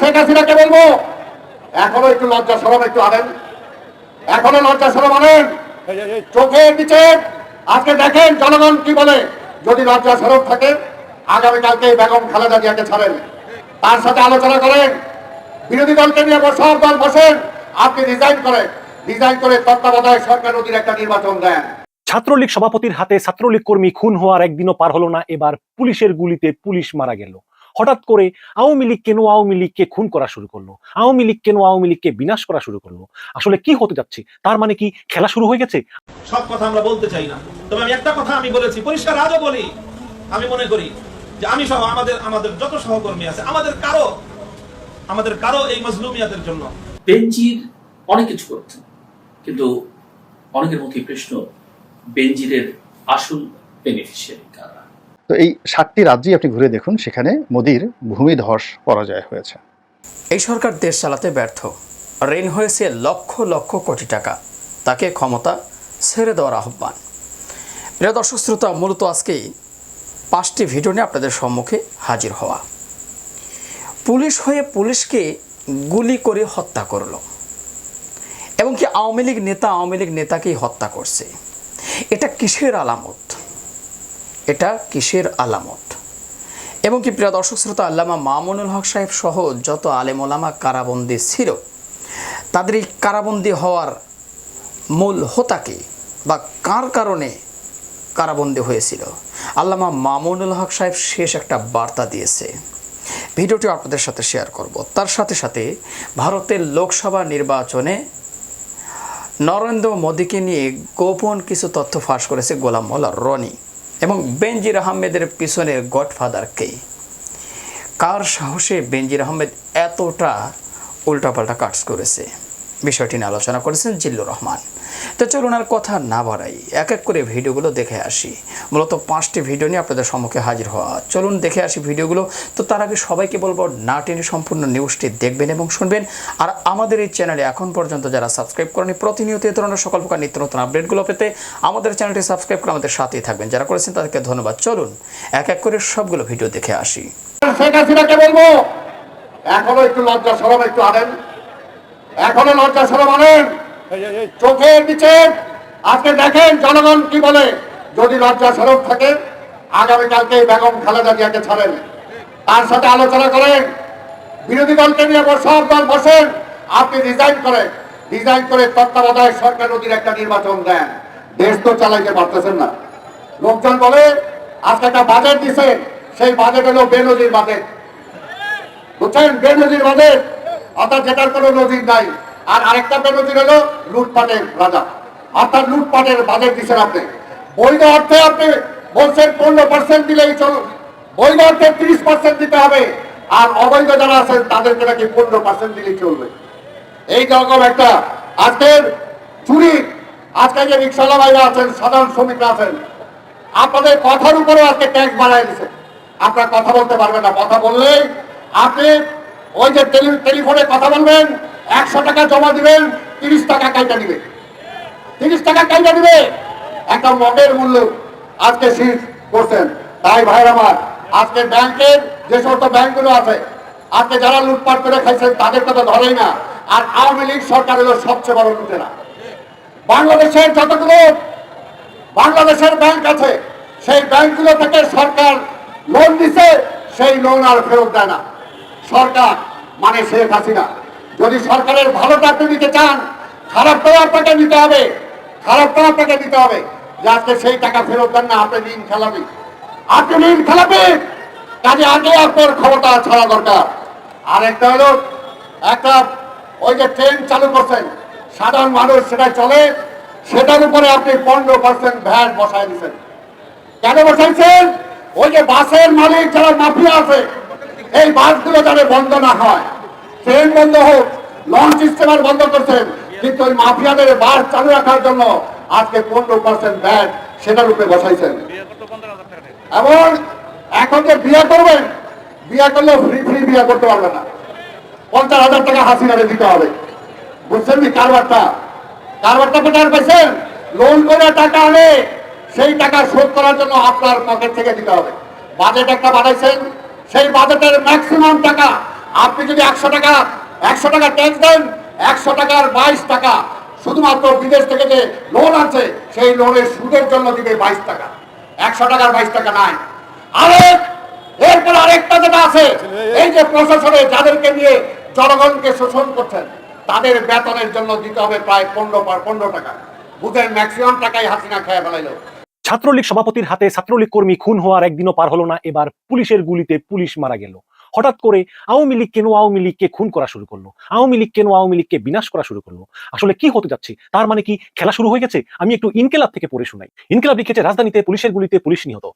শেখ হাসিনাকে বলব এখনও একটু লজ্জা সরম একটু আনেন। এখনও লজ্জা সরম আনেন। চোখের নিচে আজকে দেখেন জনগণ কি বলে। যদি লজ্জা সরব থাকে আগামীকালকে বেগম খালেদা জিয়াকে ছাড়েন। তার সাথে আলোচনা করেন। বিরোধী দলকে নিয়ে সব দল বসেন আপনি রিজাইন করেন। রিজাইন করে তত্ত্বাবধায়ক সরকার অধীন একটা নির্বাচন দেন। ছাত্রলীগ সভাপতির হাতে ছাত্রলীগ কর্মী খুন হওয়ার একদিনও পার হলো না। এবার পুলিশের গুলিতে পুলিশ মারা গেল। হঠাৎ করে আওয়ামী লীগ কেন আওয়ামী লীগকে খুন করা শুরু করল। আওয়ামী লীগ কেন আওয়ামী লীগকে বিনাশ করা শুরু করল। আসলে কি হতে যাচ্ছে? তার মানে কি খেলা শুরু হয়ে গেছে? সব কথা আমরা বলতে চাই না। তবে আমি একটা কথা আমি বলেছি পরিষ্কার আজও বলি। আমি মনে করি যে আমি সহ আমাদের আমাদের যত সহকর্মী আছে আমাদের কারও আমাদের কারও এই মজলুমিয়াতের জন্য বেনজির অনেক কিছু করেছেন। কিন্তু অনেকের মুখে প্রশ্ন বেনজিরের আসল বেনিফিশিয়ারি কারা? তো এই সাতটি রাজ্যই আপনি ঘুরে দেখুন, সেখানে মোদির ভূমিধস পরাজয় হয়েছে। এই সরকার দেশ চালাতে ব্যর্থ। ঋণ হয়েছে লক্ষ লক্ষ কোটি টাকা। তাকে ক্ষমতা ছেড়ে দেওয়ার আহ্বান। প্রিয় দর্শক শ্রোতা, মূলত আজকে পাঁচটি ভিডিও নিয়ে আপনাদের সম্মুখে হাজির হওয়া। পুলিশ হয়ে পুলিশকে গুলি করে হত্যা করল। এবং কি আওয়ামী লীগ নেতা আওয়ামী লীগ নেতাকেই হত্যা করছে? এটা কিসের আলামত? এটা কিসের আলামত? এবং কি প্রিয় দর্শক শ্রোতা, আল্লামা মামুনুল হক সাহেব সহ যত আলেম ওলামা কারাবন্দি ছিল, তাদের এই কারাবন্দি হওয়ার মূল হোতাকে বা কার কারণে কারাবন্দি হয়েছিল? আল্লামা মামুনুল হক সাহেব শেষ একটা বার্তা দিয়েছে। ভিডিওটি আপনাদের সাথে শেয়ার করব। তার সাথে সাথে ভারতের লোকসভা নির্বাচনে নরেন্দ্র মোদীকে নিয়ে গোপন কিছু তথ্য ফাঁস করেছে গোলাম মোল্লা রনি। এবং বেনজির আহমেদের পিছনের গডফাদারকে কার সাহসে বেনজির আহমেদ এতটা উল্টাপাল্টা কাজ করেছে? বিষয়টি নিয়ে আলোচনা করেছেন জিল্লুর রহমান। তো চলুন আর কথা না বাড়াই। এক এক করে ভিডিওগুলো দেখে আসি। মূলত পাঁচটি ভিডিও নিয়ে আপনাদের সম্মুখে হাজির হওয়া। চলুন দেখে আসি ভিডিওগুলো। তো তার আগে সবাইকে বলব, না টেনে সম্পূর্ণ নিউজটি দেখবেন এবং শুনবেন। আর আমাদের এই চ্যানেলে এখন পর্যন্ত যারা সাবস্ক্রাইব করেনি, প্রতিনিয়ত এ ধরনের সকল প্রকার নিত্য নতুন আপডেটগুলো পেতে আমাদের চ্যানেলটি সাবস্ক্রাইব করে আমাদের সাথেই থাকবেন। যারা করেছেন তাদেরকে ধন্যবাদ। চলুন এক এক করে সবগুলো ভিডিও দেখে আসি। এখনও একটু লজ্জা সরম একটু আনেন। এখনও লজ্জা সরম আনেন। চোখের নিচে। আজকে দেখেন জনগণ কি বলে? যদি লজ্জা সরম থাকে, আগামীকালকে বেগম খালেদা জিয়াকে ছাড়েন। তার সাথে আলোচনা করেন। বিরোধী দলকে নিয়ে সব দল বসেন আপনি রিজাইন করেন রিজাইন করে তত্ত্বাবধায়ক সরকার অধীন একটা নির্বাচন দেন। দেশ তো চালাইতে পারতেছেন না। লোকজন বলে, আজকে একটা বাজেট দিছে। সেই বাজেট হলো বেনজির বাজেট। বুঝছেন? বেনজির বাজেট। অর্থাৎ যেটার কোনো নজির নাই। আর আরেকটা বেনজির হলো লুটপাটের রাজা। অর্থাৎ লুটপাটের বাজেট দিচ্ছেন আপনি। বৈধ অর্থে আপনি বলছেন পনেরো পার্সেন্ট দিলেই চল বৈধ অর্থে তিরিশ পার্সেন্ট দিতে হবে। আর অবৈধ যারা আছেন, তাদেরকে নাকি পনেরো পার্সেন্ট দিলেই চলবে। এই রকম একটা আজকের চুরি, আজকে যে রিক্সাওয়ালা ভাইরা আছেন, সাধারণ শ্রমিকরা আছেন, আপনাদের কথার উপরে আজকে ট্যাক্স বাড়াই দিছে। আপনার কথা বলতে পারবেন না। কথা বললেই আপনি ওই যে টেলি- টেলিফোনে কথা বলবেন একশো টাকা জমা দিবেন, তিরিশ টাকা কাইটা দিবে। তিরিশ টাকা কাইটা দিবে। একটা মগের মূল্য আজকে শীত করছেন। তাই ভাইর আমার, আজকে ব্যাংকের যে সমস্ত ব্যাংকগুলো আছে, আজকে যারা লুটপাট করে খাইছেন, তাদের কথা ধরেই না। আর আওয়ামী লীগ সরকার হলো সবচেয়ে বড় লুটেরা। বাংলাদেশের যতগুলো, বাংলাদেশের ব্যাংক আছে, সেই ব্যাংকগুলো থেকে সরকার লোন দিছে সেই লোন আর ফেরত দেয় না। সরকার মানে শেখ হাসিনা। যদি সরকারের ভালোটা আপনি নিতে চান খারাপটাও আপনাকে নিতে হবে খারাপটাও আপনাকে দিতে হবে। যে আজকে সেই টাকা ফেরত দেন না, আপনি ঋণ খেলাবি। আপনি ঋণ খেলাবেন। কাজে আগে আপনার ক্ষমতা ছাড়া দরকার। আর একটা হলো, একটা ওই যে ট্রেন চালু করছেন, সাধারণ মানুষ সেটা চলে, সেটার উপরে আপনি পনেরো পার্সেন্ট ভ্যাট বসায় দিচ্ছেন। কেন বসাইছেন? ওই যে বাসের মালিক যারা মাফিয়া আছে, এই বাসগুলো যাতে বন্ধ না হয়। ট্রেন বন্ধ হোক লঞ্চ স্টিমার বন্ধ করছেন, কিন্তু ওই মাফিয়াদের বাস চালু রাখার জন্য আজকে পনেরো পার্সেন্ট ব্যাট সেটার উপরে বসাইছেন। এবং এখন যে বিয়ে করবেন, বিয়ে করলেও ফ্রি ফ্রি বিয়ে করতে পারবে না। পঞ্চাশ হাজার টাকা হাসিনারে দিতে হবে। বুঝছেন কি কারবারটা? কারবারটা কোথায় পাইছেন? লোন করে টাকা আনে, সেই টাকা শোধ করার জন্য আপনার পকেট থেকে দিতে হবে। বাজেট একটা বানাইছেন, সেই বাজেটের ম্যাক্সিমাম টাকা আপনি যদি একশো টাকা একশো টাকা ট্যাক্স দেন, একশো টাকার বাইশ টাকা, শুধুমাত্র বিদেশ থেকে যে লোন আছে সেই লোনের সুদের জন্য দিবে বাইশ টাকা। একশো টাকার বাইশ টাকা নাই। আরেক এরপর আরেকটা যেটা আছে, এই যে প্রশাসনে যাদেরকে নিয়ে জনগণকে শোষণ করছেন, তাদের বেতনের জন্য দিতে হবে প্রায় পনেরো পনেরো টাকা। বুধের ম্যাক্সিমাম টাকাই হাসিনা খেয়ে ফেলাইলো। ছাত্রলীগ সভাপতির হাতে ছাত্রলীগ কর্মী খুন হওয়ার একদিনও পার হলো না, এবার পুলিশের গুলিতে পুলিশ মারা গেল। হঠাৎ করে আওয়ামী লীগ কেন আওয়ামী লীগকে খুন করা শুরু করল। আওয়ামী লীগ কেন আওয়ামী লীগকে বিনাশ করা শুরু করল। আসলে কি হতে যাচ্ছে? তার মানে কি খেলা শুরু হয়ে গেছে? আমি একটু ইনকেলাব থেকে পড়ে শোনাই। ইনকেলাব লিখেছে, রাজধানীতে পুলিশের গুলিতে পুলিশ নিহত।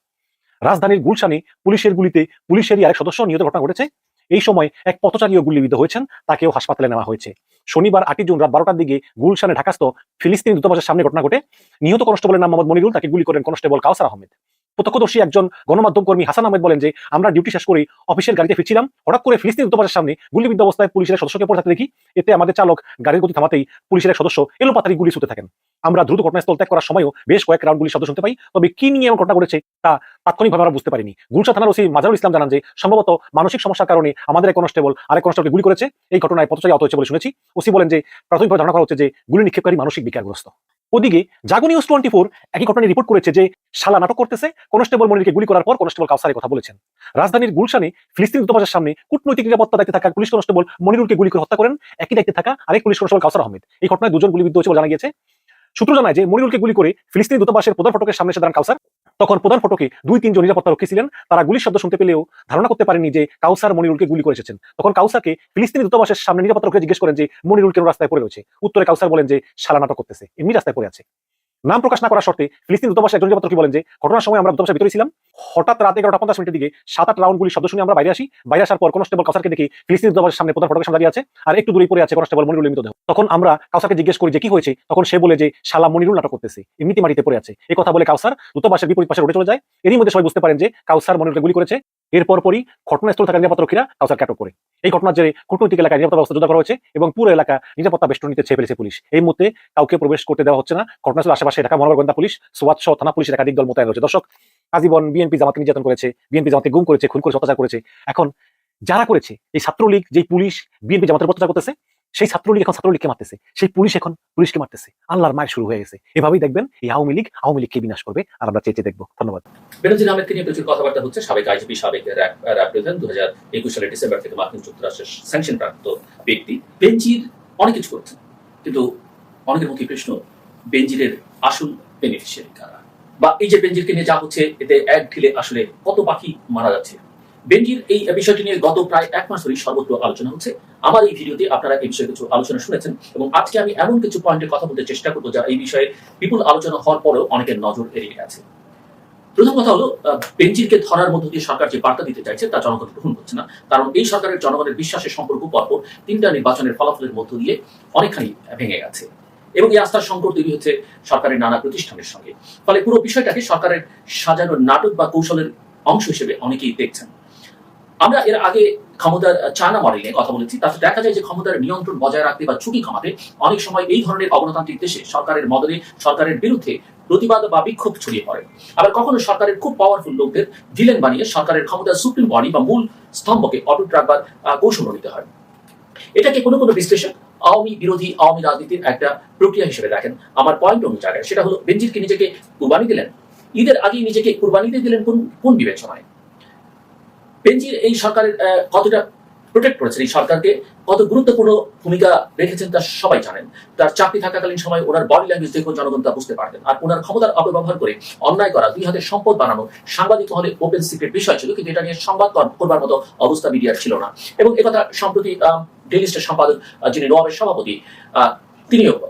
রাজধানীর গুলশানে পুলিশের গুলিতে পুলিশেরই আরেক সদস্য নিহত ঘটনা ঘটেছে। এই সময় এক পথচারীও গুলিবিদ্ধ হয়েছেন, তাকেও হাসপাতালে নেওয়া হয়েছে। শনিবার আটই জুন রাত বারোটার দিকে গুলশানে ঢাকাস্থ ফিলিস্তিনি দূতাবাসের সামনে ঘটনা ঘটে। নিহত কনস্টেবলের নাম মোহাম্মদ মনিরুল, তাকে গুলি করেন কনস্টেবল কাউসার আহমেদ। প্রত্যক্ষদর্শী একজন গণমাধ্যম কর্মী হাসান আহমেদ বলেন যে, আমরা ডিউটি শেষ করে অফিসের গাড়িতে ফিরছিলাম। হঠাৎ করে ফিলিস্তিনি দূতাবাসের সামনে গুলিবিদ্ধ অবস্থায় পুলিশের সদস্যকে পড়ে থাকতে দেখি, এতে আমাদের চালক গাড়ির গতি থামাতেই পুলিশের সদস্য এলোপাতারি গুলি ছুটে থাকেন। আমরা দ্রুত ঘটনাস্থল ত্যাগ করার সময়ও বেশ কয়েক রাউন্ড গুলি শব্দ শুনতে পাই, তবে কি নিয়ে এমন ঘটনা ঘটেছে তা তাৎক্ষণিকভাবে আমরা বুঝতে পারিনি। গুলশা থানার ওসি মাজারুল ইসলাম জানান যে, সম্ভবত মানসিক সমস্যার কারণে আমাদের এক কনস্টেবল আরেক কনস্টেবলকে গুলি করেছে। এই ঘটনায় পথচারী আহত হয়েছে বলে শুনেছি। ওসি বলেন যে, প্রাথমিকভাবে ধারণা করা হচ্ছে যে, গুলি নিক্ষেপকারী মানসিক বিকারগ্রস্ত। ওদিকে জাগো নিউজ টোয়েন্টি ফোর একই ঘটনা রিপোর্ট করেছে যে শালা নাটক করতেছে কনস্টেবল মনিরকে গুলি করার পর কনস্টেবল কাউসারের কথা বলেছেন। রাজধানীর গুলশানে ফিলিস্তিন দূতাবাসের সামনে কূটনৈতিক নিরাপত্তা দায়িত্বে থাকা পুলিশ কনস্টেবল মনিরুলকে গুলি করে হত্যা করেন। একই দায়িত্বে থাকা আরেক পুলিশ কনস্টেবল কাউসার আহমেদ। এই ঘটনায় দুজন গুলিবিদ্ধ হয়েছে বলে জানা গিয়েছে। সূত্র জানায় যে মনিরুলকে গুলি করে ফিলিস্তিনি দূতাবাসের প্রধান ফটকের সামনে দাঁড়ান কাউসার। তখন প্রধান ফটকে দুই তিনজন নিরাপত্তা রক্ষী ছিলেন। তারা গুলির শব্দ শুনতে পেলেও ধারণা করতে পারেনি যে কাউসার মনিরুলকে গুলি করে এসেছেন তখন কাউসাকে ফিলিস্তিনি দূতাবাসের সামনে নিরাপত্তা রক্ষী জিজ্ঞেস করেন যে, মনিরুল কেন রাস্তায় পড়ে রয়েছে? উত্তরে কাউসার বলেন যে, শালা নাটক করতেছে। এমনি রাস্তায় পড়ে আছে। নাম প্রকাশ না করার শর্তে ফিলিস্তিন দূতাবাসের একজন রক্ষী বলেন যে, ঘটনার সময় আমরা দূতাবাসের ভিতরে ছিলাম। হঠাৎ রাত এগারোটা পঞ্চাশ মিনিটের দিকে সাত আট রাউন্ড গুলি শব্দ শুনে আমরা বাইরে আসি। বাইরে আসার পর কনস্টেবল কাউসারকে দেখি ফিলিস্তিন দূতাবাসের সামনে প্রধান ফটকের সামনে আছে আর একটু দূরে পড়ে আছে কনস্টেবল মনিরুল মৃতদেহ তখন আমরা কাউসারকে জিজ্ঞেস করি যে, কি হয়েছে? তখন সে বলে যে, শালা মনিরুল নাটক করতেছে। এমনিতে মাটিতে পড়ে আছে। এই কথা বলে কাউসার দূতাবাসের বিপরীত পাশে উঠে চলে যায়। এরই মধ্যে সবাই বুঝতে পারেন যে, কাউসার মনিরুলকে গুলি করেছে। এরপর পরই ঘটনাস্থল থাকা নিরাপত্তা রক্ষীরা কাউসারকে আটক করে এই ঘটনার জেরে কূটনৈতিক এলাকায় নিরাপত্তা ব্যবস্থা জোরদার করা হয়েছে এবং পুরো এলাকা নিরাপত্তা বেষ্টনীতে ছেয়ে ফেলেছে পুলিশ। এই মুহূর্তে কাউকে প্রবেশ করতে দেওয়া হচ্ছে না। ঘটনাস্থল আশেপাশে ঢাকা মহানগর গোয়েন্দা পুলিশ, সোয়াত সহ থানা পুলিশের একাধিক দল মোতায়েন রয়েছে। দর্শক, আজীবন বিএনপি জামাতে নির্যাতন করেছে, বিএনপি জামাতে গুম করেছে, খুন করে অত্যাচার করেছে। এখন যারা করেছে, এই ছাত্রলীগ যে পুলিশ, বিএনপি জামাতের অত্যাচার করতেছে সেই ছাত্রলীগ এখন ছাত্রলীগকে মারতেছে, সেই পুলিশ এখন পুলিশকে মারতেছে। আল্লাহর মায়ের শুরু হয়ে গেছে। এভাবেই দেখবেন এই আওয়ামী লীগ, আওয়ামী লীগকে বিনাশ করবে আর আমরা চেয়ে দেখব। ধন্যবাদ। বেনজির আহমেদকে নিয়ে প্রচুর কথাবার্তা হচ্ছে। সাবেক আইজিপি, সাবেক র্যাব প্রধান দু হাজার একুশ সালের ডিসেম্বর থেকে মার্কিন যুক্তরাষ্ট্রের স্যাংশন প্রাপ্ত ব্যক্তি। বেঞ্জির অনেক কিছু করছেন, কিন্তু অনেকের মুখে প্রশ্ন বেঞ্জিরের আসল বেনিফিশিয়ারি কারা? বা এই যে বেঞ্জিরকে নিয়ে যা হচ্ছে, এতে এক ঢিলে আসলে কত পাখি মারা যাচ্ছে? বেঞ্জির এই বিষয়টি নিয়ে গত প্রায় এক মাস ধরেই সর্বত্র আলোচনা হচ্ছে। আমার এই ভিডিওতে আপনারা এই বিষয়ে কিছু আলোচনা শুনেছেন এবং আজকে আমি এমন কিছু পয়েন্টের কথা বলতে চেষ্টা করব যা এই বিষয়ে বিপুল আলোচনা হওয়ার পরেও অনেকের নজর এড়িয়ে গেছে। প্রথম কথা হলো বেঞ্জিরকে ধরার মধ্য দিয়ে সরকার যে বার্তা দিতে চাইছে তা জনগণ গ্রহণ করছে না। কারণ এই সরকারের জনগণের বিশ্বাসের সম্পর্ক পরপর তিনটা নির্বাচনের ফলাফলের মধ্য দিয়ে অনেকখানি ভেঙে গেছে। এবং এই আস্থার সংকট তৈরি হচ্ছে সরকারের নানা প্রতিষ্ঠানের সঙ্গে। ফলে পুরো বিষয়টাকে সরকারের সাজানো নাটক বা কৌশলের অংশ হিসেবে অনেকেই দেখছেন। আমরা এর আগে ক্ষমতার চায়না মডেল নিয়ে কথা বলেছি। তাতে দেখা যায় যে ক্ষমতার নিয়ন্ত্রণ বজায় রাখতে বা ঝুঁকি কমাতে অনেক সময় এই ধরনের অগণতান্ত্রিক দেশে সরকারের মদলে সরকারের বিরুদ্ধে প্রতিবাদ বা বিক্ষোভ ছড়িয়ে পড়ে। আবার কখনো সরকারের খুব পাওয়ারফুল লোকদের ভিলেন বানিয়ে সরকারের ক্ষমতার সুপ্রিম বডি বা মূল স্তম্ভকে অটুট রাখবার কৌশল নিতে হয়। এটাকে কোনো কোনো বিশ্লেষক আওয়ামী বিরোধী, আওয়ামী রাজনীতির একটা প্রক্রিয়া হিসেবে দেখেন। আমার পয়েন্ট অন্য জায়গায় সেটা হলো, বেনজিরকে নিজেকে কুরবানি দিলেন। ঈদের আগেই নিজেকে কুরবানি দিয়ে দিলেন কোন কোন বিবেচনায়? বেনজির এই সরকারের কতটা প্রোটেক্ট করেছেন? এই সরকারকে কত গুরুত্বপূর্ণ ভূমিকা রেখেছেন তা সবাই জানেন। তার চাকরি থাকাকালীন সময় ওনার বডি ল্যাঙ্গুয়েজ দেখে জনগণ তা বুঝতে পারতেন। আর ওনার ক্ষমতার অপব্যবহার করে অন্যায় করা, দুই হাতের সম্পদ বানানো, সাংবাদিক হলে ওপেন সিক্রেট বিষয় ছিল, কিন্তু এটা নিয়ে সংবাদ কর- করবার মতো অবস্থা মিডিয়ার ছিল না। এবং একথা সম্প্রতি ডেইলি স্টার সম্পাদক যিনি নোয়াবের সভাপতি তিনিও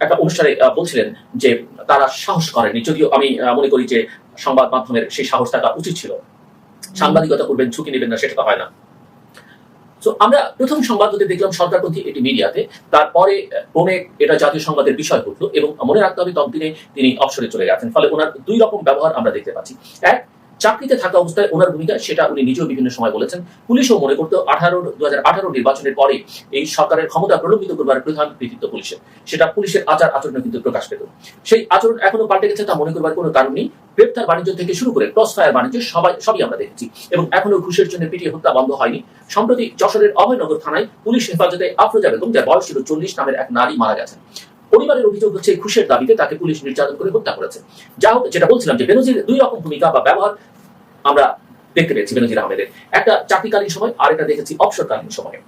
একটা অনুষ্ঠানে বলছিলেন যে তারা সাহস করেনি যদিও আমি মনে করি যে সংবাদ মাধ্যমের সেই সাহস থাকা উচিত ছিল। সাংবাদিকতা করবেন, ঝুঁকি নেবেন না, সেটা তো হয় না। তো আমরা প্রথম সংবাদ হতে দেখলাম সরকারপন্থী এটি মিডিয়াতে, তারপরে ক্রমে এটা জাতীয় সংবাদের বিষয় উঠল এবং মনে রাখতে হবে ততদিনে তিনি অবসরে চলে গেছেন। ফলে ওনার দুই রকম ব্যবহার আমরা দেখতে পাচ্ছি। এক চাকরিতে থাকা অবস্থায় ওনার ভূমিকা, সেটা উনি নিজেও বিভিন্ন সময় বলেছেন। পুলিশও মনে করতো, আঠারো দু আঠারো নির্বাচনের পরে এই সরকারের ক্ষমতা প্রলম্বিত করবার প্রধান কৃতিত্ব পুলিশের। সেটা পুলিশের আচার আচরণে কিন্তু প্রকাশ পেত। সেই আচরণ এখনও পাল্টে গেছে তা মনে করবার কোনো কারণ নেই। গ্রেপ্তার বাণিজ্য থেকে শুরু করে ক্রস ফায়ার বাণিজ্য, সবাই সবই আমরা দেখেছি। এবং এখনও ঘুষের জন্য পিটিয়ে হত্যা বন্ধ হয়নি। সম্প্রতি যশোরের অভয়নগর থানায় পুলিশ হেফাজতে আফরোজা বেগম, যার বয়স ছিল চল্লিশ, নামের এক নারী মারা গেছেন। পরিবারের অভিযোগ হচ্ছে ঘুষের দাবিতে তাকে পুলিশ নির্যাতন করে হত্যা করেছে। যা হোক, যেটা বলছিলাম যে বেনজির দুই রকম ভূমিকা বা ব্যবহার আমরা দেখতে পেয়েছি বেনজির আহমেদের। একটা চাকরিকালীন সময়, আর একটা দেখেছি অবসরকালীন সময়ে।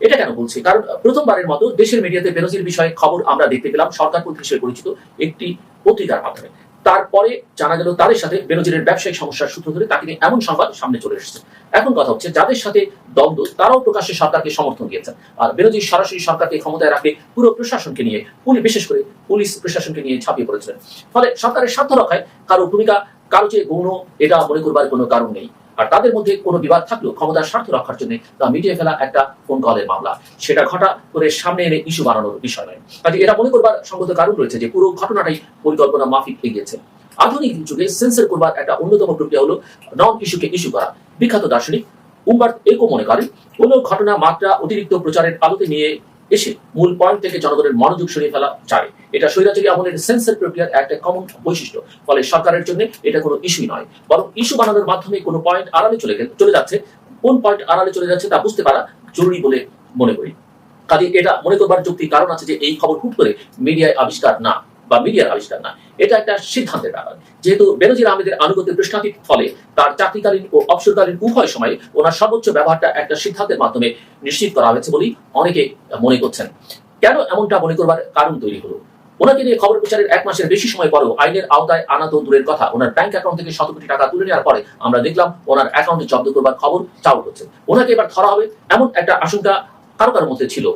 এটা কেন বলছি? কারণ প্রথমবারের মতো দেশের মিডিয়াতে বেনজির বিষয়ে খবর আমরা দেখতে পেলাম। সরকার কর্তৃক পরিচিত একটি পত্রিকার মাধ্যমে। তারপরে জানা গেল তাদের সাথে বেনজিরের ব্যবসায়িক সমস্যার সূত্র ধরে তাকে এমন সংবাদ সামনে চলে এসেছে। এখন কথা হচ্ছে, যাদের সাথে দ্বন্দ্ব, তারাও প্রকাশ্যে সরকারকে সমর্থন দিয়েছেন। আর বেনজির সরাসরি সরকারকে ক্ষমতায় রাখে পুরো প্রশাসনকে নিয়ে পুলিশ বিশেষ করে পুলিশ প্রশাসনকে নিয়ে ছাপিয়ে পড়েছিলেন। ফলে সরকারের স্বার্থ রক্ষায় কারও ভূমিকা, কারও যে গৌণ, এটা মনে করবার কোনো কারণ নেই। আর তাদের মধ্যে কোনো বিবাদ থাকলেও ক্ষমতার স্বার্থ রক্ষার জন্য তা মিটিয়ে ফেলা একটা ফোন কলের মামলা। সেটা ঘটা করে সামনে এনে ইস্যু বানানোর বিষয় নয়। কাজে এটা মনে করবার সঙ্গত কারণ রয়েছে যে পুরো ঘটনাটাই পরিকল্পনা মাফিক এগিয়েছে। আধুনিক যুগে সেন্সর করবার একটা অন্যতম প্রক্রিয়া হলো নন ইস্যুকে ইস্যু করা। বিখ্যাত দার্শনিক উম্বার একও মনে করেন, কোন ঘটনা মাত্রা অতিরিক্ত প্রচারের আলোতে নিয়ে এসে মূল পয়েন্ট থেকে জনগণের মনোযোগ সরিয়ে ফেলা যায়। এটা স্বৈরাচারী আমলের সেন্সর প্রক্রিয়ার একটা কমন বৈশিষ্ট্য। ফলে সরকারের জন্য এটা কোনো ইস্যুই নয়। বরং ইস্যু বানানোর মাধ্যমে কোনো পয়েন্ট আড়ালে চলে চলে যাচ্ছে। কোন পয়েন্ট আড়ালে চলে যাচ্ছে তা বুঝতে পারা জরুরি বলে মনে করি। কাজে এটা মনে করবার যুক্তি কারণ আছে যে এই খবর হুট করে মিডিয়ায় আবিষ্কার না। বা মিডিয়ার আবিষ্কার না। এটা একটা সিদ্ধান্তের ব্যাপার। যেহেতু বেনজির আহমেদের আনুগত্যের পৃষ্ঠাতির ফলে তার চাকরিকালীন ও অবসরকালীন উভয় সময়ে ওনার সর্বোচ্চ ব্যবহারটা একটা সিদ্ধান্তের মাধ্যমে নিশ্চিত করা হয়েছে বলেই অনেকে মনে করছেন। কেন এমনটা মনে করবার কারণ তৈরি হলো? ওনাকে নিয়ে খবর প্রচারের এক মাসের বেশি সময় পরেও আইনের আওতায় আনা তো দূরের কথা, ওনার ব্যাংক অ্যাকাউন্ট থেকে শত কোটি টাকা তুলে নেওয়ার পরে আমরা দেখলাম ওনার অ্যাকাউন্টে জব্দ করবার খবর চাউল হচ্ছে। ওনাকে এবার ধরা হবে এমন একটা আশঙ্কা কারও কারোর মধ্যে ছিল।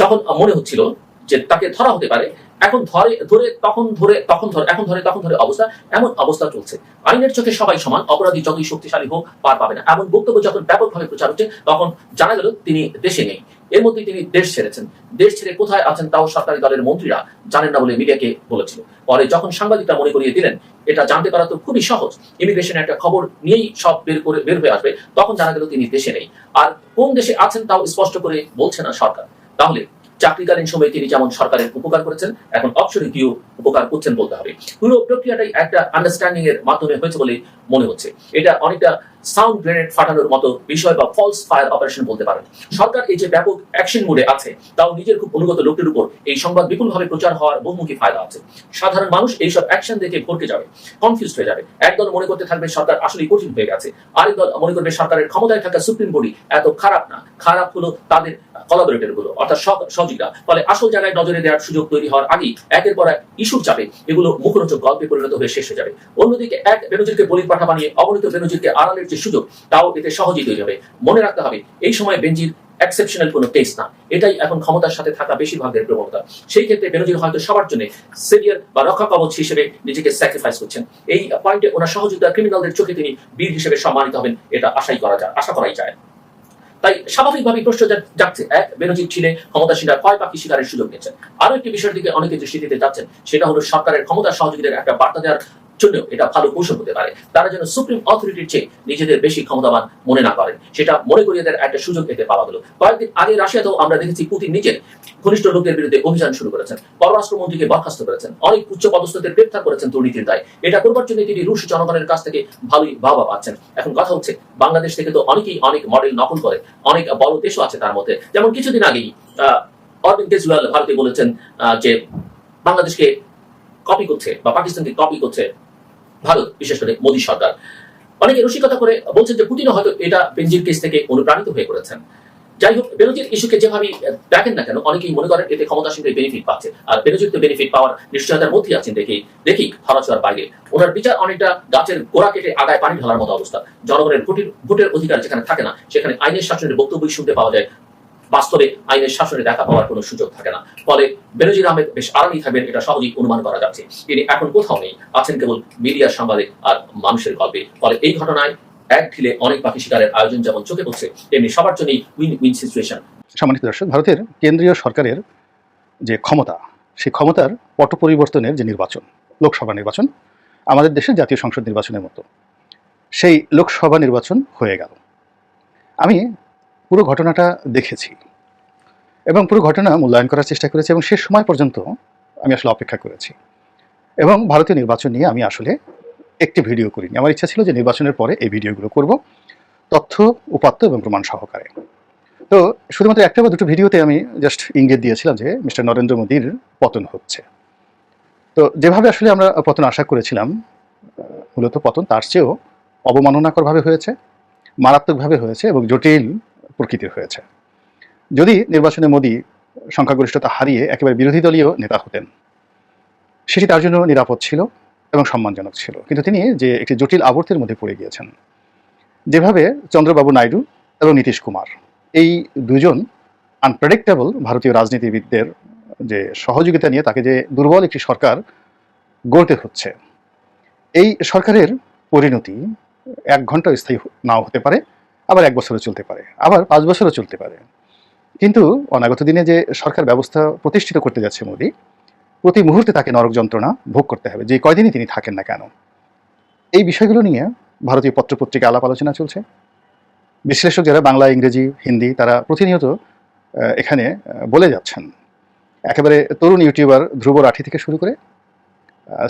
যখন মনে হচ্ছিল যে তাকে ধরা হতে পারে এখন ধরে ধরে, তখন ধরে তখন ধরে, এখন ধরে, তখন ধরে অবস্থা এমন অবস্থা চলছে। আইনের চোখে সবাই সমান, অপরাধী যতই শক্তিশালী হোক, পার পাবে না। এমন বক্তব্য যখন ব্যাপকভাবে প্রচার হচ্ছে, তখন জানা গেল তিনি দেশে নেই। এর মধ্যে তিনি দেশ ছেড়েছেন। দেশ ছেড়ে কোথায় আছেন তাও সরকারি দলের মন্ত্রীরা জানেন না বলে মিডিয়াকে বলেছিল। পরে যখন সাংবাদিকরা মনে করিয়ে দিলেন, এটা জানতে পারা তো খুবই সহজ। ইমিগ্রেশনের একটা খবর নিয়েই সব বের করে, বের হয়ে আসবে। তখন জানা গেল তিনি দেশে নেই। আর কোন দেশে আছেন তাও স্পষ্ট করে বলছে না সরকার। তাহলে চাকরিকালীন সময়ে তিনি যেমন সরকারের উপকার করেছেন, এখন অবসরে গিয়েও উপকার করছেন বলতে হবে। পুরো প্রক্রিয়াটাই একটা আন্ডারস্ট্যান্ডিং এর মাধ্যমে হয়েছে বলে মনে হচ্ছে। এটা অনেকটা সাউন্ড গ্রেনেড ফাটানোর মতো বিষয় বা ফলস ফায়ার অপারেশন বলতে পারেন। সরকার এই যে ব্যাপক অ্যাকশন মোডে আছে, তাও নিজের খুব অনুগত লোকের উপর এই সংবাদ বিপুলভাবে প্রচার হওয়ার বহুমুখী ফায়দা আছে। সাধারণ মানুষ এইসব অ্যাকশন দেখে ভরকে যাবে কনফিউজ হয়ে যাবে। একদল মনে করতে থাকবে সরকার আসলে কঠিন হয়ে গেছে, আরেক দল মনে করবে সরকারের ক্ষমতায় থাকা সুপ্রিম কোর্টই এত খারাপ না, খারাপ হলো তাদের কলাবোরেটরগুলো, অর্থাৎ সহ- সহযোগীরা। ফলে আসল জায়গায় নজরে দেওয়ার সুযোগ তৈরি হওয়ার আগেই একের পর এক ইস্যুর চাপে এগুলো মুখরোচক গল্পে পরিণত হয়ে শেষ হয়ে যাবে। অন্যদিকে এক বেনজিরকে বলির পাঠা বানিয়ে অবনীত বেনজিরকে আড়ালের সুযোগ, তাও এতে সহজেই তৈরি হবে। মনে রাখতে হবে, এই সময় বেনজির এক্সেপশনাল কোনো কেস না। এটাই এখন ক্ষমতার সাথে থাকা বেশিরভাগের প্রবণতা। সেই ক্ষেত্রে বেনজির হয়তো সবার জন্য সেভিয়ার বা রক্ষা কবচ হিসেবে নিজেকে স্যাক্রিফাইস করছেন। এই পয়েন্টে ওনার সহযোগিতা ক্রিমিনালদের চোখে তিনি বীর হিসেবে সম্মানিত হবেন, এটা আশাই করা যায়, আশা করাই যায়। তাই স্বাভাবিকভাবে প্রশ্ন জাগছে, এক, বেনজির ছিলে ক্ষমতাসীনরা কয় পাখি শিকারের সুযোগ নিচ্ছেন আরও একটি বিষয়ের দিকে অনেকে দৃষ্টি দিতে যাচ্ছেন, সেটা হলো সরকারের ক্ষমতা সহযোগীদের একটা বার্তা দেওয়ার জন্য এটা ভালো কৌশল হতে পারে। তারা যেন সুপ্রিম অথরিটির চেয়ে নিজেদের বেশি ক্ষমতাবান মনে না করেন সেটা মনে করিয়ে দেওয়ার একটা সুযোগ এতে পাওয়া গেল। কয়েকদিন আগে রাশিয়াতেও আমরা দেখেছি পুতিন নিজের ঘনিষ্ঠ লোকদের বিরুদ্ধে অভিযান শুরু করেছেন। পররাষ্ট্রমন্ত্রীকে বরখাস্ত করেছেন। অনেক উচ্চ পদস্থদের গ্রেপ্তার করেছেন দুর্নীতির দায়। এটা করবার জন্য তিনি রুশ জনগণের কাছ থেকে ভালোই বাবা পাচ্ছেন। এখন কথা হচ্ছে, বাংলাদেশ থেকে তো অনেকেই অনেক মডেল নকল করে। অনেক বড় দেশও আছে তার মধ্যে। যেমন কিছুদিন আগেই অরবিন্দ কেজরিওয়াল ভারতে বলেছেন যে বাংলাদেশকে কপি করছে বা পাকিস্তানকে কপি করছে। ভারত বিশেষ করে মোদী সরকার। অনেকে রসিকতা করে বলছেন যে পুতিনও হয়তো এটা বেনজির কেস থেকে অনুপ্রাণিত হয়ে করেছেন। যাই হোক, বেনজির ইস্যুকে যেভাবে দেখেন না কেন, অনেকেই মনে করেন এতে ক্ষমতাসীনদের বেনিফিট পাচ্ছে। আর বেনজির তো বেনিফিট পাওয়ার নিশ্চয়তার মধ্যে আছেন দেখি দেখি ধরাছোঁয়ার বাইরে। ওনার বিচার অনেকটা গাছের গোড়া কেটে আগায় পানি ঢালার মতো অবস্থা। জনগণের ভোটের ভোটের অধিকার যেখানে থাকে না, সেখানে আইনের শাসনের বক্তব্যই শুনতে পাওয়া যায় বাস্তবে আইনের শাসনে দেখা পাওয়ার কোনো সুযোগ থাকে না। ফলে বেনজির আহমেদ বেশ আরামই থাকবেন, এটা সহজেই অনুমান করা যাচ্ছে। তিনি এখন কোথাও নেই, আছেন কেবল মিডিয়ার সংবাদে আর মানুষের গল্পে। ফলে এই ঘটনায় এক ঢিলে অনেক পাখি শিকারের আয়োজন যেমন চোখে পড়ছে, তেমনি সবার জন্যই উইন উইন সিচুয়েশন সম্মানিত দর্শক, ভারতের কেন্দ্রীয় সরকারের যে ক্ষমতা, সেই ক্ষমতার পট পরিবর্তনের যে নির্বাচন, লোকসভা নির্বাচন, আমাদের দেশের জাতীয় সংসদ নির্বাচনের মতো, সেই লোকসভা নির্বাচন হয়ে গেল। আমি পুরো ঘটনাটা দেখেছি। এবং পুরো ঘটনা মূল্যায়ন করার চেষ্টা করেছি এবং শেষ সময় পর্যন্ত আমি আসলে অপেক্ষা করেছি। এবং ভারতীয় নির্বাচন নিয়ে আমি আসলে একটি ভিডিও করিনি। আমার ইচ্ছা ছিল যে নির্বাচনের পরে এই ভিডিওগুলো করব, তথ্য, উপাত্ত এবং প্রমাণ সহকারে। তো শুধুমাত্র একটা বা দুটো ভিডিওতে আমি জাস্ট ইঙ্গিত দিয়েছিলাম যে মিস্টার নরেন্দ্র মোদীর পতন হচ্ছে। তো যেভাবে আসলে আমরা পতন আশা করেছিলাম মূলত পতন তার চেয়েও অবমাননাকরভাবে হয়েছে, মারাত্মকভাবে হয়েছে এবং জটিল প্রকৃতির হয়েছে। যদি নির্বাচনে মোদী সংখ্যাগরিষ্ঠতা হারিয়ে একেবারে বিরোধী দলীয় নেতা হতেন, সেটি তার জন্য নিরাপদ ছিল এবং সম্মানজনক ছিল। কিন্তু তিনি যে একটি জটিল আবর্তের মধ্যে পড়ে গিয়েছেন, যেভাবে চন্দ্রবাবু নাইডু এবং নীতিশ কুমার, এই দুজন আনপ্রেডিক্টেবল ভারতীয় রাজনীতিবিদদের যে সহযোগিতা নিয়ে তাকে যে দুর্বল একটি সরকার গড়তে হচ্ছে, এই সরকারের পরিণতি এক ঘণ্টা স্থায়ী নাও হতে পারে। আবার এক বছরও চলতে পারে, আবার পাঁচ বছরও চলতে পারে। কিন্তু অনাগত দিনে যে সরকার ব্যবস্থা প্রতিষ্ঠিত করতে যাচ্ছে মোদী, প্রতি মুহূর্তে তাকে নরক যন্ত্রণা ভোগ করতে হবে, যে কয়দিনই তিনি থাকেন না কেন। এই বিষয়গুলো নিয়ে ভারতীয় পত্রপত্রিকা আলাপ আলোচনা চলছে। বিশ্লেষক যারা বাংলা, ইংরেজি, হিন্দি, তারা প্রতিনিয়ত এখানে বলে যাচ্ছেন। একেবারে তরুণ ইউটিউবার ধ্রুব রাঠি থেকে শুরু করে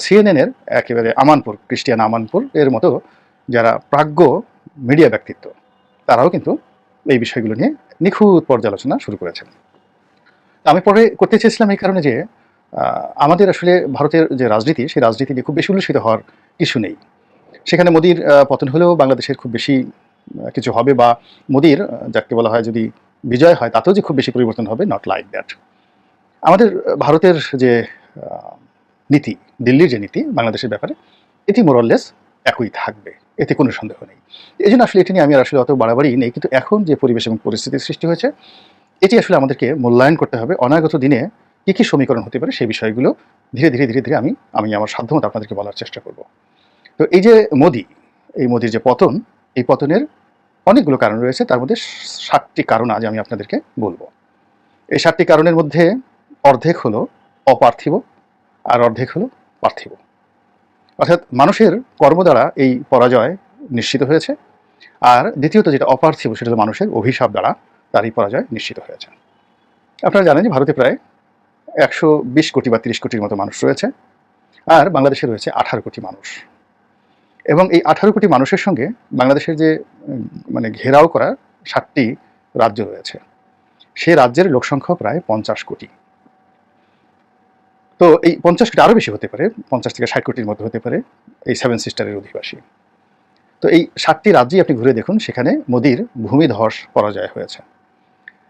সিএনএনের একেবারে আমানপুর, ক্রিস্টিয়ান আমানপুর এর মতো যারা প্রাজ্ঞ মিডিয়া ব্যক্তিত্ব তারাও কিন্তু এই বিষয়গুলো নিয়ে নিখুঁত পর্যালোচনা শুরু করেছেন। আমি পরে করতে চেয়েছিলাম এই কারণে যে আমাদের আসলে ভারতের যে রাজনীতি, সেই রাজনীতি নিয়ে খুব বেশি উল্লসিত হওয়ার কিছু নেই। সেখানে মোদির পতন হলেও বাংলাদেশের খুব বেশি কিছু হবে বা মোদির যাকে বলা হয় যদি বিজয় হয়, তাতেও যে খুব বেশি পরিবর্তন হবে নট লাইক দ্যাট আমাদের ভারতের যে নীতি, দিল্লির যে নীতি, বাংলাদেশের ব্যাপারে এটি মোরললেস একই থাকবে। এতে কোনো সন্দেহ নেই। এই জন্য আসলে এটি নিয়ে আমি আর আসলে অত বাড়াবাড়ি নেই। কিন্তু এখন যে পরিবেশ এবং পরিস্থিতির সৃষ্টি হয়েছে, এটি আসলে আমাদেরকে মূল্যায়ন করতে হবে। অনাগত দিনে কী কী সমীকরণ হতে পারে সেই বিষয়গুলো ধীরে ধীরে ধীরে ধীরে আমি আমি আমার সাধ্যমতো আপনাদেরকে বলার চেষ্টা করব। তো এই যে মোদি, এই মোদির যে পতন, এই পতনের অনেকগুলো কারণ রয়েছে। তার মধ্যে সাতটি কারণ আজ আমি আপনাদেরকে বলব। এই সাতটি কারণের মধ্যে অর্ধেক হলো অপার্থিব আর অর্ধেক হলো পার্থিব। অর্থাৎ মানুষের কর্ম দ্বারা এই পরাজয় নিশ্চিত হয়েছে। আর দ্বিতীয়ত যেটা অপার্থিব সেটা হলো মানুষের অভিশাপ দ্বারা তার এই পরাজয় নিশ্চিত হয়েছে। আপনারা জানেন যে ভারতে প্রায় একশো বিশ কোটি বা তিরিশ কোটির মতো মানুষ রয়েছে আর বাংলাদেশে রয়েছে আঠারো কোটি মানুষ। এবং এই আঠারো কোটি মানুষের সঙ্গে বাংলাদেশের যে মানে ঘেরাও করা সাতটি রাজ্য রয়েছে। সেই রাজ্যের লোকসংখ্যা প্রায় পঞ্চাশ কোটি। তো এই পঞ্চাশ কোটি আরও বেশি হতে পারে, পঞ্চাশ থেকে ষাট কোটির মধ্যে হতে পারে এই সেভেন সিস্টারের অধিবাসী। তো এই সাতটি রাজ্যই আপনি ঘুরে দেখুন, সেখানে মোদির ভূমিধস পরাজয় হয়েছে।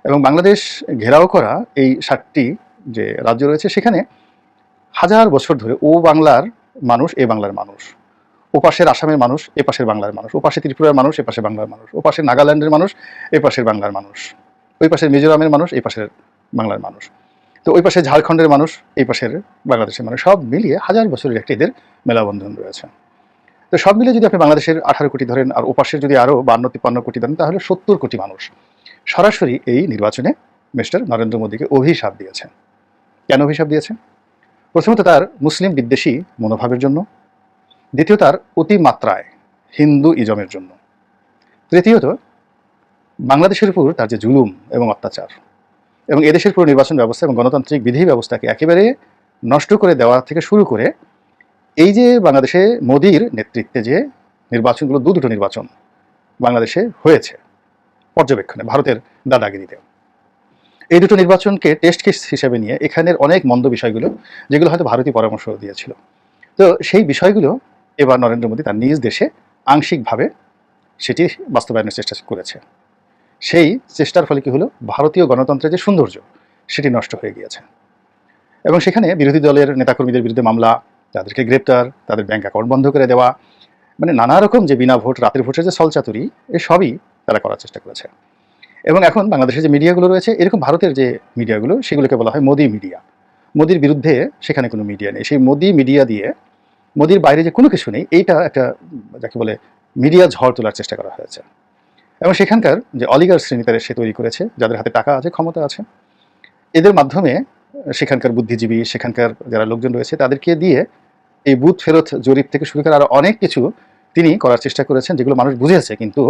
এবং বাংলাদেশ ঘেরাও করা এই সাতটি যে রাজ্য রয়েছে, সেখানে হাজার বছর ধরে ও বাংলার মানুষ, এ বাংলার মানুষ। ও পাশের আসামের মানুষ, এ পাশের বাংলার মানুষ। ও পাশে ত্রিপুরার মানুষ, এ পাশে বাংলার মানুষ। ও পাশে নাগাল্যান্ডের মানুষ, এ পাশের বাংলার মানুষ। ওই পাশের মিজোরামের মানুষ এই পাশের বাংলার মানুষ। তো ওই পাশে ঝাড়খণ্ডের মানুষ, এই পাশের বাংলাদেশের মানুষ, সব মিলিয়ে হাজার বছরের একটা এদের মেলাবন্ধন রয়েছে। তো সব মিলিয়ে যদি আপনি বাংলাদেশের আঠারো কোটি ধরেন আর ওপাশের যদি আরও বান্ন, তিপ্পান্ন কোটি ধরেন, তাহলে সত্তর কোটি মানুষ সরাসরি এই নির্বাচনে মিস্টার নরেন্দ্র মোদীকে অভিশাপ দিয়েছেন। কেন অভিশাপ দিয়েছেন? প্রথমত তার মুসলিম বিদ্বেষী মনোভাবের জন্য। দ্বিতীয় তার অতিমাত্রায় হিন্দু ইজমের জন্য। তৃতীয়ত বাংলাদেশের উপর তার যে জুলুম এবং অত্যাচার এবং এদেশের পুরো নির্বাচন ব্যবস্থা এবং গণতান্ত্রিক বিধি ব্যবস্থাকে একেবারে নষ্ট করে দেওয়া থেকে শুরু করে এই যে বাংলাদেশে মোদির নেতৃত্বে যে নির্বাচনগুলো, দু দুটো নির্বাচন বাংলাদেশে হয়েছে পর্যবেক্ষণে, ভারতের দাদাগিরিতে। এই দুটো নির্বাচনকে টেস্ট কেস হিসেবে নিয়ে এখানের অনেক মন্দ বিষয়গুলো, যেগুলো হয়তো ভারতীয় পরামর্শ দিয়েছিল। তো সেই বিষয়গুলো এবার নরেন্দ্র মোদী তার নিজ দেশে আংশিকভাবে সেটি বাস্তবায়নের চেষ্টা করেছে। সেই চেষ্টার ফলে কি হলো? ভারতীয় গণতন্ত্রের যে সৌন্দর্য, সেটি নষ্ট হয়ে গিয়েছে। এবং সেখানে বিরোধী দলের নেতাকর্মীদের বিরুদ্ধে মামলা, তাদেরকে গ্রেপ্তার, তাদের ব্যাংক অ্যাকাউন্ট বন্ধ করে দেওয়া মানে নানা রকম যে বিনা ভোট, রাতের ভোটের যে সলচাতুরি এ সবই তারা করার চেষ্টা করেছে। এবং এখন বাংলাদেশের যে মিডিয়াগুলো রয়েছে, এরকম ভারতের যে মিডিয়াগুলো, সেগুলোকে বলা হয় মোদি মিডিয়া। মোদির বিরুদ্ধে সেখানে কোনো মিডিয়া নেই। সেই মোদি মিডিয়া দিয়ে, মোদির বাইরে যে কোনো কিছু নেই, এইটা একটা, যাকে বলে মিডিয়া ঝড় তোলার চেষ্টা করা হয়েছে। এবং সেখানকার যে অলিগার শ্রেণি তারা সে তৈরি করেছে, যাদের হাতে টাকা আছে, ক্ষমতা আছে, এদের মাধ্যমে সেখানকার বুদ্ধিজীবী, সেখানকার যারা লোকজন রয়েছে, তাদেরকে দিয়ে এই বুথ ফেরত জরিপ থেকে শুরু করে আরও অনেক কিছু তিনি করার চেষ্টা করেছেন, যেগুলো মানুষ বুঝেছে। কিন্তু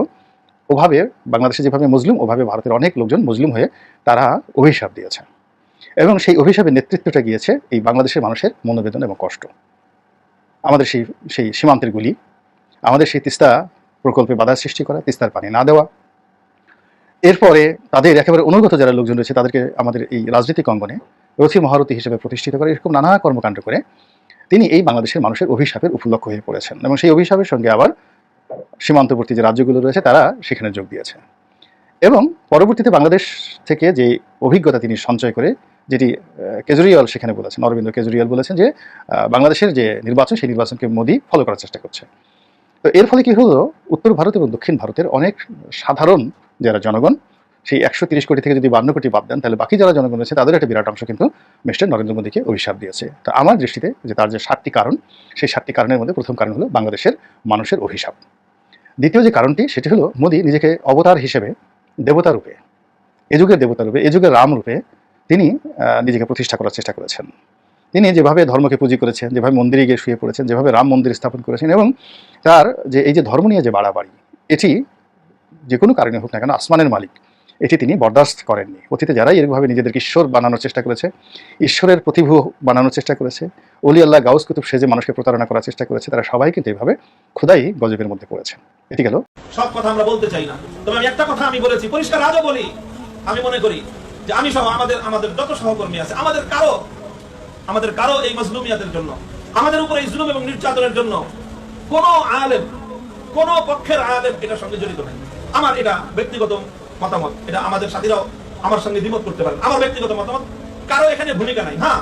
ওভাবে বাংলাদেশে যেভাবে মুসলিম, ওভাবে ভারতের অনেক লোকজন মুসলিম হয়ে তারা অভিশাপ দিয়েছে। এবং সেই অভিশাপের নেতৃত্বটা গিয়েছে এই বাংলাদেশের মানুষের মনোবেদন এবং কষ্ট। আমাদের সেই সেই সীমান্তের গুলি, আমাদের সেই তিস্তা প্রকল্পে বাধা সৃষ্টি করা, তিস্তার পানি না দেওয়া। এরপরে তাদের একেবারে অনুগত যারা লোকজন রয়েছে, তাদেরকে আমাদের এই রাজনৈতিক অঙ্গনে রথী মহারথী হিসেবে প্রতিষ্ঠিত করে, এরকম নানা কর্মকাণ্ড করে তিনি এই বাংলাদেশের মানুষের অভিশাপের উপলক্ষ হয়ে পড়েছেন এবং সেই অভিশাপের সঙ্গে আবার সীমান্তবর্তী যে রাজ্যগুলো রয়েছে, তারা সেখানে যোগ দিয়েছে। এবং পরবর্তীতে বাংলাদেশ থেকে যে অভিজ্ঞতা তিনি সঞ্চয় করে, যেটি কেজরিওয়াল সেখানে বলেছেন, অরবিন্দ কেজরিওয়াল বলেছেন যে বাংলাদেশের যে নির্বাচন, সেই নির্বাচনকে মোদী ফলো করার চেষ্টা করছে। তো এর ফলে কি হলো? উত্তর ভারত এবং দক্ষিণ ভারতের অনেক সাধারণ যারা জনগণ, সেই একশো তিরিশ কোটি থেকে যদি বান্ন কোটি বাদ দেন, তাহলে বাকি যারা জনগণ আছে তাদের একটা বিরাট অংশ কিন্তু মিস্টার নরেন্দ্র মোদীকে অভিশাপ দিয়েছে। তো আমার দৃষ্টিতে যে তার যে সাতটি কারণ, সেই সাতটি কারণের মধ্যে প্রথম কারণ হলো বাংলাদেশের মানুষের অভিশাপ। দ্বিতীয় যে কারণটি, সেটি হলো মোদী নিজেকে অবতার হিসেবে দেবতা রূপে, এ যুগের দেবতা রূপে, এ যুগের রাম রূপে তিনি নিজেকে প্রতিষ্ঠা করার চেষ্টা করেছেন। তিনি যেভাবে ধর্মকে পুঁজি করেছেন, যেভাবে মন্দিরে গিয়ে শুয়ে পড়েছেন, যেভাবে রাম মন্দির স্থাপন করেছেন এবং তার যে, এই যে ধর্ম নিয়ে যে বাড়াবাড়ি, এটি যে কোনো কারণে হোক না কেন আসমানের মালিক, এটি তিনি বরদাস্ত করেননি। অতীতে যারাই এরকমভাবে নিজেদেরকে ঈশ্বর বানানোর চেষ্টা করেছে, ঈশ্বরের প্রতিভু বানানোর চেষ্টা করেছে, অলি আল্লাহ গাউস কুতুব সেজে মানুষকে প্রতারণা করার চেষ্টা করেছে, তারা সবাই কিন্তু এইভাবে খোদাই গজবের মধ্যে পড়েছে। এটি গেল। সব কথা আমরা বলতে চাই না। তবে আমি একটা কথা আমি বলেছি, পরিষ্কার আজও বলি, আমি মনে করি যে আমি সহ আমাদের আমাদের যত সহকর্মী আছে, আমাদের কারও আমাদের কারও এই মজলুমিয়াতের জন্য, আমাদের উপরে এই জুলুম এবং নির্যাতনের জন্য কোন আলেম, কোন পক্ষের আলেম এটার সঙ্গে জড়িত নেই। আমার এটা ব্যক্তিগত মতামত, এটা আমাদের সাথীরাও আমার সঙ্গে দ্বিমত করতে পারেন। আমার ব্যক্তিগত মতামত, কারও এখানে ভূমিকা নাই। হ্যাঁ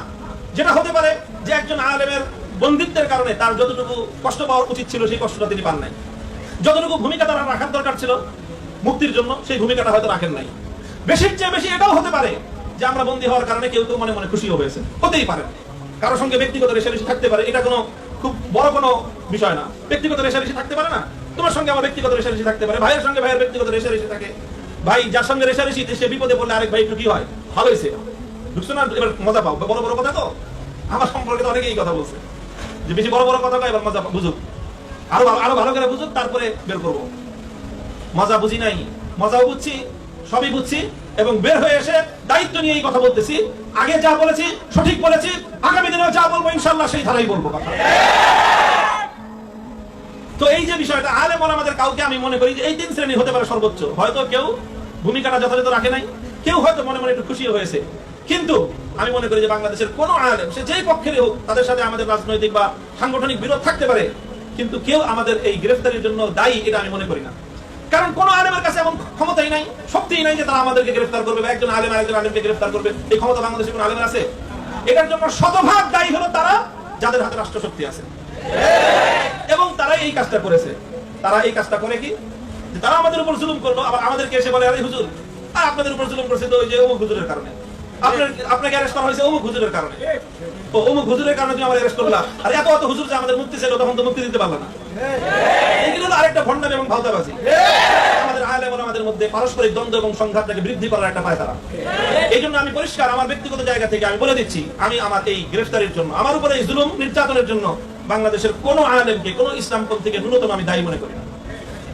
যেটা হতে পারে যে একজন আলেমের বন্দিত্বের কারণে তার যতটুকু কষ্ট পাওয়ার উচিত ছিল, সেই কষ্টটা তিনি পান নাই। যতটুকু ভূমিকা তারা রাখার দরকার ছিল, মুক্তির জন্য সেই ভূমিকাটা হয়তো রাখেন নাই। বেশির চেয়ে বেশি এটাও হতে পারে যে আমরা বন্দী হওয়ার কারণে কেউ কেউ মনে মনে খুশিও হয়েছে হতেই পারে। কারোর সঙ্গে ব্যক্তিগত রেশারেশি থাকতে পারে, এটা কোনো খুব বড় কোনো বিষয় না। ব্যক্তিগত রেশারেশি থাকতে পারে না? তোমার সঙ্গে আমার ব্যক্তিগত রেশারেশি থাকতে পারে। ভাইয়ের সঙ্গে ভাইয়ের ব্যক্তিগত রেশারেশি থাকে। ভাই, যার সঙ্গে রেশারেশি সে বিপদে পড়লে আরেক ভাই একটু কি হয়? ভালো হয়েছে ঢুকছো না? এবার মজা পাও। বড় বড় কথা তো? আমার সম্পর্কে তো অনেকেই কথা বলছে। যে বেশি বড় বড় কথা এবার মজা বুঝুক। আরও আরও ভালো করে বুঝুক, তারপরে বের করব। মজা বুঝি নাই। মজাও বুঝছি সবই বুঝছি এবং বের হয়ে এসে দায়িত্ব নিয়ে এই কথা বলতেছি। আগে যা বলেছি, সঠিক বলেছি, আগামী দিনেও যা বলব ইনশাল্লাহ সেই ধারাই বলব কথা। তো এই যে বিষয়টা আলে বলে আমাদের কাউকে আমি মনে করি যে এই তিন শ্রেণি হতে পারে সর্বোচ্চ। হয়তো কেউ ভূমিকাটা যথাযথ রাখে নাই, কেউ হয়তো মনে মনে একটু খুশি হয়েছে। কিন্তু আমি মনে করি যে বাংলাদেশের কোন আলেম, সে যেই পক্ষেরই হোক, তাদের সাথে আমাদের রাজনৈতিক বা সাংগঠনিক বিরোধ থাকতে পারে। কিন্তু কেউ আমাদের এই গ্রেফতারির জন্য দায়ী, এটা আমি মনে করি না। কারণ কোন আলেমের কাছে এমন ক্ষমতাই নাই, শক্তিই নাই যে তারা আমাদেরকে গ্রেফতার করবে বা একজন আলেম আরেকজন আলেমকে গ্রেফতার করবে। এই ক্ষমতা বাংলাদেশের কোন আলেমের আছে? এটার জন্য শতভাগ দায়ী হলো তারা যাদের হাতে রাষ্ট্রশক্তি আছে। এবং তারা এই কাজটা করেছে। তারা এই কাজটা করে কি? তারা আমাদের উপর জুলুম করল, আবার আমাদেরকে এসে বলে, আরে হুজুর, আর আপনাদের উপর জুলুম করছে তো ওই যে অমুক হুজুরের কারণে। আপনার, আপনাকে অ্যারেস্ট করা হয়েছে অমুক হুজুরের কারণে। তো অমুক হুজুরের কারণে তুমি আমার অ্যারেস্ট করলা। আর এত অত হুজুর যে আমাদের মুক্তি ছিল তখন তো মুক্তি দিতে পারল না। এগুলো আরেকটা এবং আমাদের আমাদের মধ্যে পারস্পরিক দ্বন্দ্ব এবং সংঘাতটাকে বৃদ্ধি করার একটা এই জন্য আমি পরিষ্কার আমার ব্যক্তিগত জায়গা থেকে আমি বলে দিচ্ছি, আমি আমার এই গ্রেফতারির জন্য, আমার উপরে এই জুলুম নির্যাতনের জন্য বাংলাদেশের কোন আলেমকে, কোন ইসলামপন্থীকে ন্যূনতম আমি দায়ী মনে করি না।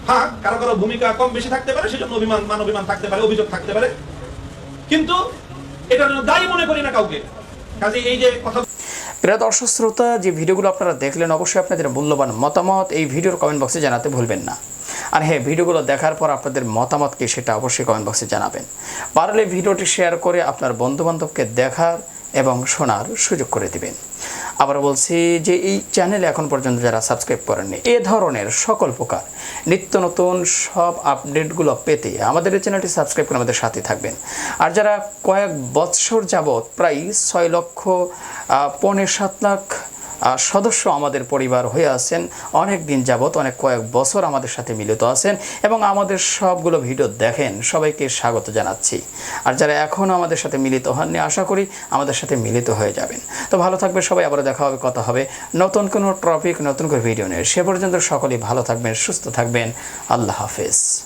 হ্যাঁ কারও কারও ভূমিকা কম বেশি থাকতে পারে, সেজন্য অভিমান, মান অভিমান থাকতে পারে, অভিযোগ থাকতে পারে। কিন্তু এটার জন্য দায়ী মনে করি না কাউকে। কাজে এই যে কথা প্রিয় দর্শক শ্রোতা, যে ভিডিওগুলো আপনারা দেখলেন, অবশ্যই আপনাদের মূল্যবান মতামত এই ভিডিওর কমেন্ট বক্সে জানাতে ভুলবেন না। আর হ্যাঁ ভিডিওগুলো দেখার পর আপনাদের মতামত কি সেটা অবশ্যই কমেন্ট বক্সে জানাবেন। পারলে ভিডিওটি শেয়ার করে আপনার বন্ধুবান্ধবকে দেখার এবং শোনার সুযোগ করে দিবেন। আবার বলছি যে এই চ্যানেলে এখন পর্যন্ত যারা সাবস্ক্রাইব করেননি, এ ধরনের সকল প্রকার নিত্য নতুন সব আপডেটগুলো পেতে আমাদের এই চ্যানেলটি সাবস্ক্রাইব করে আমাদের সাথে থাকবেন। আর যারা কয়েক বৎসর যাবৎ প্রায় ছয় লক্ষ পনেরো পৌনে সাত লাখ সদস্য আমাদের পরিবার হয়ে আছেন, অনেক দিন যাবৎ, অনেক কয়েক বছর আমাদের সাথে মিলিত আছেন এবং আমাদের সবগুলো ভিডিও দেখেন, সবাইকে স্বাগত জানাচ্ছি। আর যারা এখনও আমাদের সাথে মিলিত হননি, আশা করি আমাদের সাথে মিলিত হয়ে যাবেন। তো ভালো থাকবে সবাই আবার দেখা হবে, কথা হবে। নতুন কোনো টপিক নতুন কোনো ভিডিও নিয়ে। সে পর্যন্ত সকলেই ভালো থাকবেন, সুস্থ থাকবেন। আল্লাহ হাফেজ।